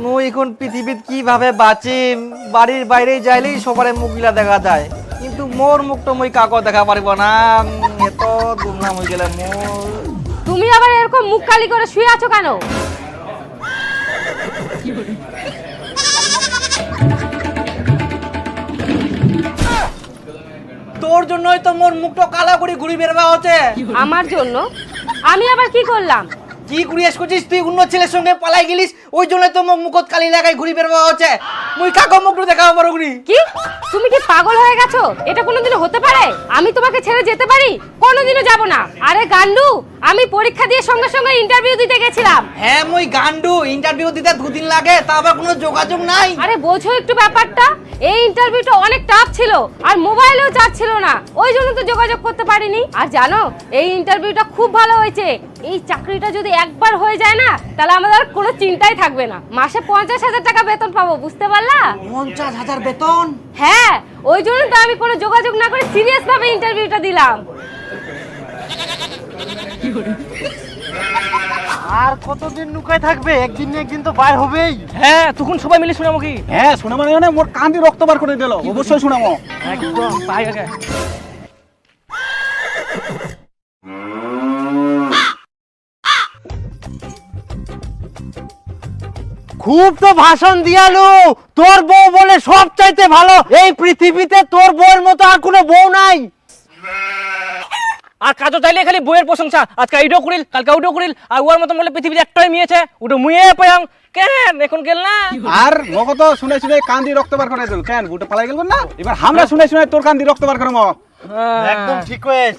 মুই এখন পৃথিবীত কীভাবে বাঁচিম বাড়ির বাইরে যাইলেই সবার মুখগুলা দেখা যায়। কিন্তু মোর মুখটা মুই কাকো দেখা পারিব না। এত দুমনাম হয়ে গেলে মোর। তুমি আবার এরকম মুখ কালি করে শুয়ে আছো কেন? তোর জন্যই তো মোর মুখটা কালা করে ঘুরি বেরবা হচ্ছে। আমার জন্য? আমি আবার কি করলাম? কি করিয়াস করছিস তুই অন্য ছেলের সঙ্গে পালাই গেলিস? ওই জন্য তো মুখ মুখত কালি লাগাই ঘুরি বেরবা হচ্ছে। মুই কাকো মুখটা দেখাবো পারো ঘুরি? কি? তুমি কি পাগল হয়ে গেছো? এটা কোনোদিনও হতে পারে? আমি তোমাকে ছেড়ে যেতে পারি? কোনোদিনও যাব না। আরে গান্ডু আমি পরীক্ষা দিয়ে সঙ্গে সঙ্গে ইন্টারভিউ দিতে গেছিলাম। হ্যাঁ মুই গান্ডু। ইন্টারভিউ দিতে দুদিন লাগে তা আবার কোনো যোগাযোগ নাই। আরে বোঝো একটু ব্যাপারটা। এই ইন্টারভিউটা অনেক টাফ ছিল আর মোবাইলেও চার্জ ছিল না। ওই জন্য তো যোগাযোগ করতে পারিনি। আর জানো এই ইন্টারভিউটা খুব ভালো হয়েছে। এই চাকরিটা যদি একবার হয়ে যায় না তাহলে আমাদের আর কোনো চিন্তাই থাকবে না। মাসে পঞ্চাশ হাজার টাকা বেতন পাবো বুঝতে পারলা? পঞ্চাশ হাজার বেতন? হ্যাঁ ওই জন্য তো আমি কোনো যোগাযোগ না করে সিরিয়াস ভাবে ইন্টারভিউটা দিলাম। আর কতদিন নুকায় থাকবে? একদিন না একদিন তো বাইর হবেই। হ্যাঁ তখন সবাই মিলে শুনামো কি? হ্যাঁ শোনা মানে মানে মোর কান্দি রক্ত বার করে দিল। অবশ্যই শোনামো একদম তাই আগে খুব তো ভাষণ দিয়ালু। তোর বউ বলে সব চাইতে ভালো। এই পৃথিবীতে তোর বউয়ের মতো আর কোনো বউ নাই। আর কাজও চাইলে খালি বইয়ের প্রশংসা। আজকে এইটাও করিল কালকে ওইটাও করিল আর ওর মতন বলে পৃথিবীতে একটাই মিয়েছে ওটা মুয়ে পাইয়াং কেন? এখন গেল না। আর মগত শুনে শুনে কান্দি রক্ত বার করে দিল। কেন? বুটা পালাই গেল না? এবার আমরা শুনে শুনে তোর কান্দি রক্ত বার করব একদম ঠিক হয়েছ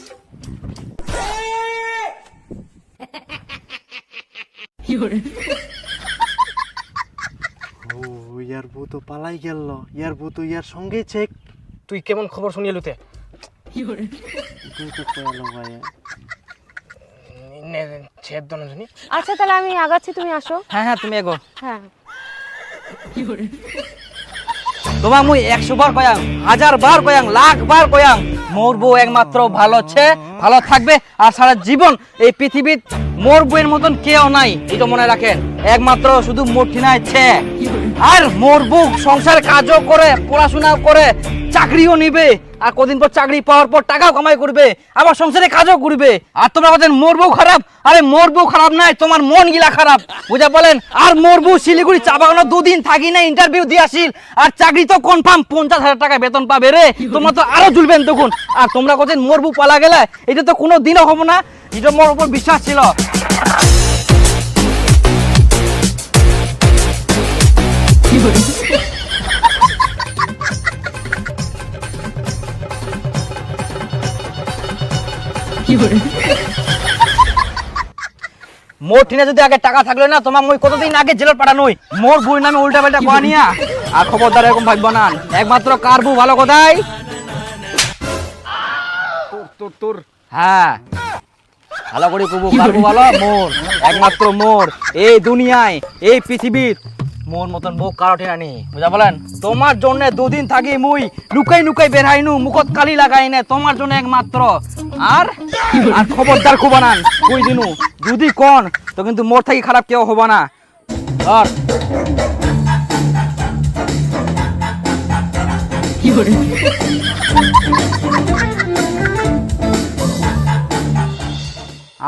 ও ইয়ার বউ তো পালাই গেল। ইয়ার বউ তো ইয়ার সঙ্গে চেক তুই কেমন খবর শুনিয়ে লুতে? আচ্ছা তাহলে আমি আগাচ্ছি তুমি আসো। হ্যাঁ হ্যাঁ তুমি এগো। হ্যাঁ। তোমার মুই একশো বার কয়াং হাজার বার কয়াং লাখ বার কয়াং মোর বউ একমাত্র ভালো ছে ভালো থাকবে আর সারা জীবন এই পৃথিবীর মোর বউয়ের মতন কেউ নাই এটা মনে রাখেন। একমাত্র শুধু মোর ঠিনায় ছে। আর মোর বউ সংসার কাজও করে, পড়াশোনা করে, চাকরিও নিবে। আর কদিন পর চাকরি পাওয়ার পর টাকাও কামাই করবে, আবার সংসারে কাজও করবে। আর তোমরা বলছেন, মোর বউ খারাপ? আরে, মোর বউ খারাপ নাই, তোমার মন গিলা খারাপ। বুঝা বলেন, আর মোর বউ শিলিগুড়ি চা বাগানো দুদিন থাকি না ইন্টারভিউ দিয়ে আসিল। আর চাকরি তো কনফার্ম পঞ্চাশ হাজার টাকা বেতন পাবে রে। তোমরা তো আরও ঝুলবেন তখন। আর তোমরা বলছেন, মোর বউ পালা গেলে এটা তো কোনো দিনও হব না। এটা মোর উপর বিশ্বাস ছিল। মোর ঠিনে যদি আগে টাকা থাকলে না তোমার মই কতদিন আগে জেলত পাঠানোই? মোর বই নামে উল্টা পাল্টা কোয়া নিয়া? আর খবরদার এরকম ভাববো না। একমাত্র কার বউ ভালো কোথায়? তোর তোর। হ্যাঁ। ভালো করে কবু কার বউ ভালো? মোর। একমাত্র মোর। এই দুনিয়ায় এই পৃথিবীর মোর মতন বউ কারও ঠিনা নি বুঝা বলেন? তোমার জন্য দুদিন থাকি মুই লুকাই লুকাই বেরহাইনু মুখত কালি লাগাই নে তোমার জন্য একমাত্র। আর আর খবরদার খুব বানান কই দিনু? যদি কোন তো কিন্তু মোর থাকি খারাপ কেউ হব না। আর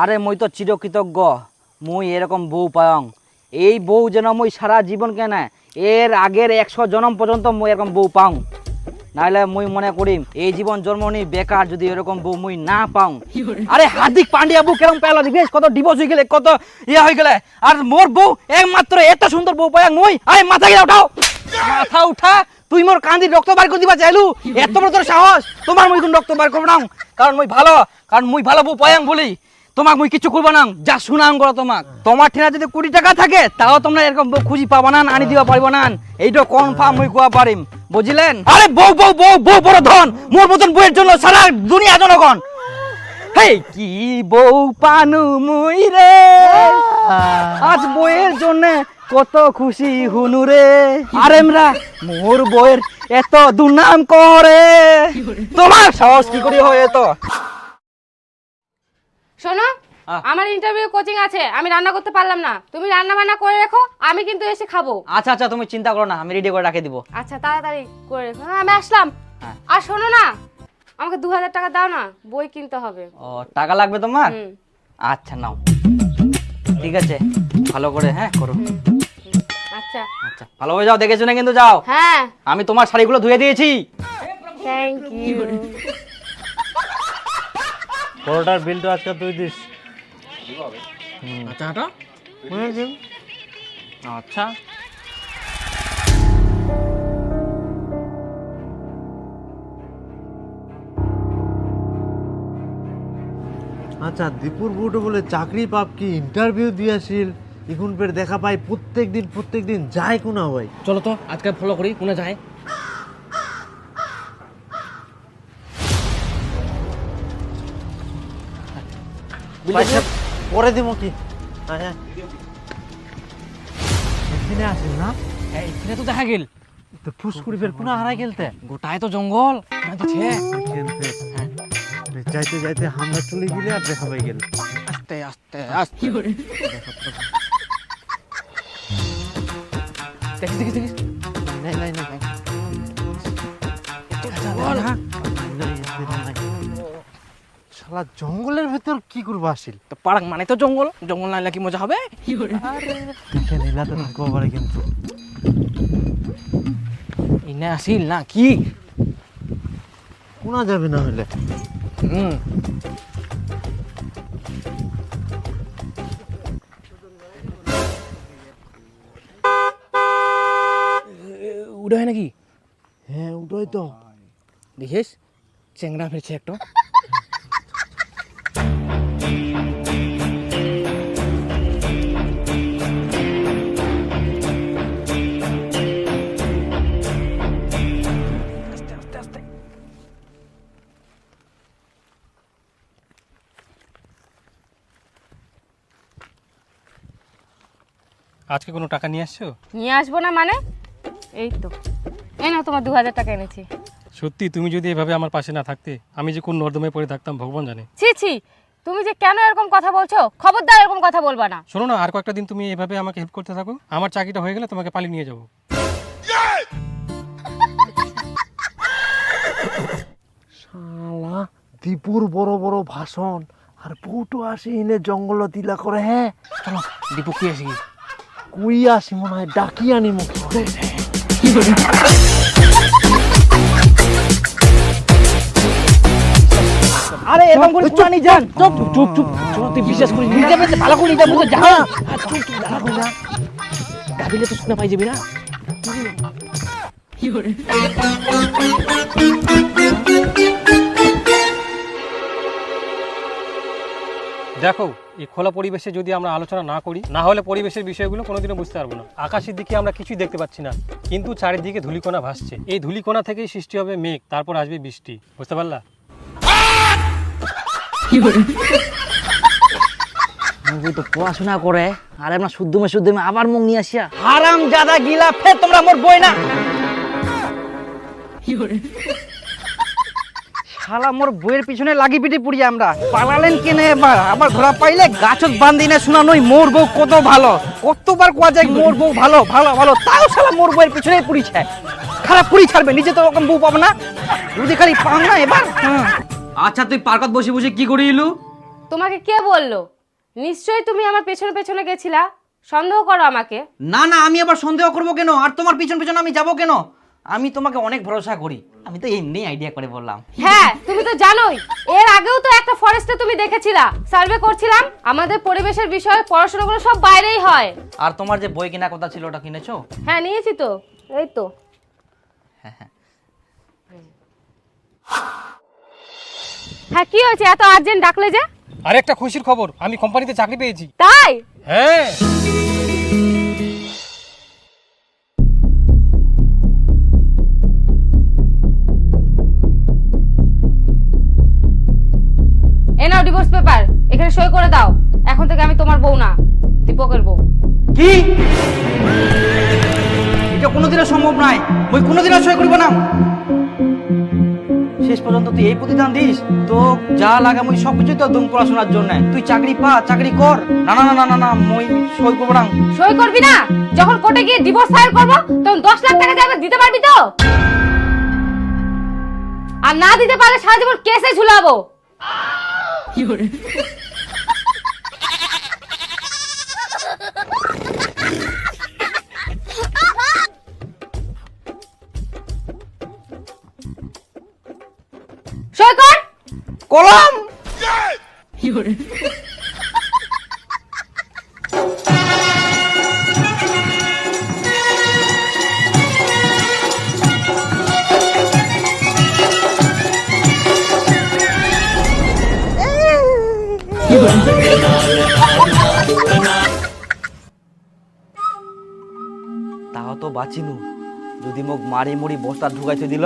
আরে মই তো চিরকৃতজ্ঞ মুই এরকম বউ পায়ং। এই বউ যেন মুই সারা জীবন কেন? এর আগের একশো জনম পর্যন্ত মুই এরকম বউ পাও। নাহলে মুই মনে করিম এই জীবন জন্ম নি বেকার যদি এরকম বউ মুই না পাও। আরে হার্দিক পান্ডিয়া বউ কেরম পেল দেখিস কত ডিভোর্স হয়ে গেলে কত ইয়ে হয়ে গেলে। আর মোর বউ একমাত্র এত সুন্দর বউ পায়াং মুই আরে মাথা গিয়ে উঠাও। মাথা উঠা তুই মোর কান্দি রক্ত বার করে দিবা চাইলু। এত বড় তোর সাহস তোমার মুই কোন রক্ত বার করব না। কারণ মুই ভালো কারণ মুই ভালো বউ পায়াং বলি। তোমাক মুই কিছু করব না, যা শুনাম করো তোমাক। তোমার ঠিনা যদি কোটি টাকা থাকে তাও তোমরা এরকম খুঁজি পাবা না, আনি দিবা পারব না। এইটা কনফার্ম মুই কোয়া পারিম বুঝলেন? আরে বউ বউ বউ বউ বড় ধন। মোর মতন বউয়ের জন্য সারা দুনিয়া জনগণ। হেই, কি বউ পানু মুই রে? আজ বউয়ের জন্য কত খুশি হুনু রে? আরেমরা মোর বউয়ের এত দুর্নাম করে। তোমার সাহস কি করে হয় এত? শোনো আমার ইন্টারভিউ কোচিং আছে আমি রান্না করতে পারলাম না। তুমি রান্না বান্না করে রেখো আমি কিন্তু এসে খাব। আচ্ছা আচ্ছা তুমি চিন্তা করো না আমি রেডি করে রাখে দিব। আচ্ছা তাড়াতাড়ি করে রেখো। হ্যাঁ আমি আসলাম। হ্যাঁ। আর শোনো না আমাকে দু হাজার টাকা দাও না বই কিনতে হবে। ও টাকা লাগবে তোমার? আচ্ছা নাও। ঠিক আছে ভালো করে হ্যাঁ করো। আচ্ছা। আচ্ছা ভালোভাবে যাও দেখে শুনে কিন্তু যাও। হ্যাঁ। আমি তোমার শাড়িগুলো ধুয়ে দিয়েছি। থ্যাংক ইউ পরোটার বিলটা আজকে তুই দিস। আচ্ছা আচ্ছা। আচ্ছা দীপুর বুটো বলে চাকরি পাপ কি? ইন্টারভিউ দিয়েছিল এখন ফের দেখা পাই প্রত্যেক দিন প্রত্যেক দিন যায় কোনা ভাই। চলো তো আজকে ফলো করি কোনে যায়? পয়সা পরে দিব কি আয়, আয়। এখানে আসেন না? এখানে তো দেখা গেল। তো ফুসকুড়ি ফের কোনা হারাই গেলতে গোটায় তো জঙ্গল। না দিছে যাইতে যাইতে হামলা চলে গেলে আর দেখা পাই গেল। আস্তে আস্তে আস্তে। দেখিস দেখিস নাই নাই, নাই। শালা জঙ্গলের ভেতর কি করব আসিল? তো পার্ক মানে তো জঙ্গল জঙ্গল না কি মজা হবে? দেখে নিলা তো থাকব পারে কিন্তু। ইনে আসিল না কি? কোনা যাবে না হলে? হুম। উড়ে হয় নাকি? হ্যাঁ ওটাই তো। দেখিস? চেংড়া ফেলছে একটা। আজকে কোনো টাকা নিয়ে আসছো? নিয়ে আসব না মানে? এই তো। এই না তোমার দু হাজার টাকা এনেছি। সত্যি তুমি যদি এভাবে আমার পাশে না থাকতে আমি যে কোন নর্দমে পড়ে থাকতাম ভগবান জানে। ছি ছি তুমি যে কেন এরকম কথা বলছো? খবরদার এরকম কথা বলবা না। শোনো না আর কয়েকটা দিন তুমি এভাবে আমাকে হেল্প করতে থাকো। আমার চাকরিটা হয়ে গেলে তোমাকে পালিয়ে নিয়ে যাব। শালা দীপুর বড় বড় ভাষণ আর বউটো আসি এনে জঙ্গল দিলা করে হ্যাঁ? চলো দীপু কি আসি কুই আসি মনে হয় ডাকি আনি মুখে আরে এরকম করে পুরা নিয়ে যান। চুপ চুপ চুপ তুই বিশ্বাস করি নিয়ে যাবেন যে ভালো করে নিয়ে যাব তো যা। চুপ চুপ দাঁড়া কই না গাবিলে তো শুনে পাই যাবি না? দেখো, এই খোলা পরিবেশে যদি আমরা আলোচনা না করি, না হলে পরিবেশের বিষয়গুলো কোনোদিনও বুঝতে পারব না। আকাশের দিকে আমরা কিছুই দেখতে পাচ্ছি না, কিন্তু চারিদিকে ধূলিকণা ভাসছে। এই ধূলিকণা থেকেই সৃষ্টি হবে মেঘ, তারপর আসবে বৃষ্টি। বুঝতে পারলা? মুই তো পড়াশোনা করে, আর আমরা শুদ্ধ মে শুদ্ধ মে আবার মুখ নিয়ে আসিয়া হারাম জাদা গিলা ফের তোমরা মোর বই না। শালা মোর বইয়ের পিছনে লাগি পিটি পুড়ি আমরা। পালালেন কেনে এবার? আবার ধরা পাইলে গাছত বান্ধি না শোনা নই মোর বউ কত ভালো। কতবার কোয়া যায় মোর বউ ভালো ভালো ভালো। তাও শালা মোর বইয়ের পিছনে পুড়িছে। খারাপ পুড়ি ছাড়বে নিজে তো ওরকম বউ পাবো না। যদি খালি পাও না এবার আচ্ছা তুই পার্কত বসে বসে কি করি ইলু? তোমাকে কে বলল? নিশ্চয়ই তুমি আমার পেছনে পেছনে গেছিলা। সন্দেহ করো আমাকে। না না আমি আবার সন্দেহ করব কেন? আর তোমার পিছন পিছন আমি যাব কেন? আমি তোমাকে অনেক ভরসা করি। আমি তো এমনি আইডিয়া করে বললাম। হ্যাঁ তুমি তো জানোই। এর আগেও তো একটা ফরেস্টে তুমি দেখেছিলা। সার্ভে করছিলাম আমাদের পরিবেশের বিষয়ে পড়াশোনাগুলো সব বাইরেই হয়। আর তোমার যে বই কেনা কথা ছিল ওটা কিনেছো? হ্যাঁ নিয়েছি তো। এই তো। হ্যাঁ কি হয়েছে? এত আর্জেন্ট ডাকলে যে? আর একটা খুশির খবর আমি কোম্পানিতে চাকরি পেয়েছি। তাই? হ্যাঁ। ডিভোর্স পেপার এখানে সই করে দাও। এখন থেকে আমি তোমার বউ না দীপকের বউ। কি? এটা কোনোদিনও সম্ভব নয়। বই কোনোদিনও সই করব না। শেষ পর্যন্ত তুই এই প্রতিদান দিস তো যা লাগে মুই সব কিছুই তো দুম পড়াশোনার জন্য। তুই চাকরি পা চাকরি কর। না না না না না মুই সই করব না। সই করবি না? যখন কোর্টে গিয়ে ডিভোর্স ফাইল করব তখন দশ লাখ টাকা যাবে দিতে পারবি তো? আর না দিতে পারলে সারা জীবন কেসে ঝুলাবো। সই কর কলম তাও তো বাঁচিনু। যদি মোক মারি মুড়ি বস্তা ঢুকাইতে দিল